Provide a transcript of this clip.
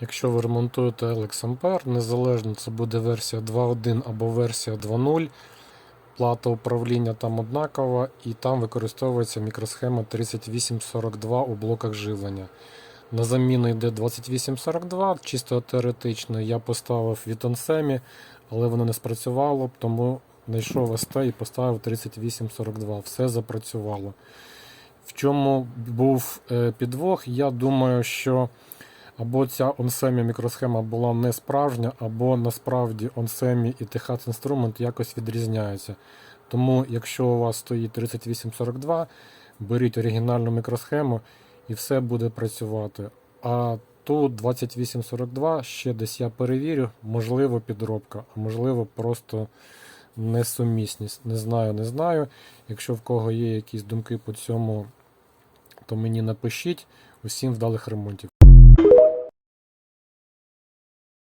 Якщо ви ремонтуєте Alex Ampere, незалежно це буде версія 2.1 або версія 2.0, плата управління там однакова і там використовується мікросхема 3842 у блоках живлення. На заміну йде 2842, чисто теоретично я поставив від Onsemi, але воно не спрацювало, тому знайшов СТ і поставив 3842. Все запрацювало. В чому був е, підвох? Я думаю, що або ця Onsemi мікросхема була не справжня, або насправді Onsemi і THAT інструмент якось відрізняються. Тому, якщо у вас стоїть 3842, беріть оригінальну мікросхему і все буде працювати. А тут 2842 ще десь я перевірю, можливо, підробка, а можливо, просто несумісність. Не знаю, не знаю. Якщо в кого є якісь думки по цьому, то мені напишіть. Усім вдалих ремонтів.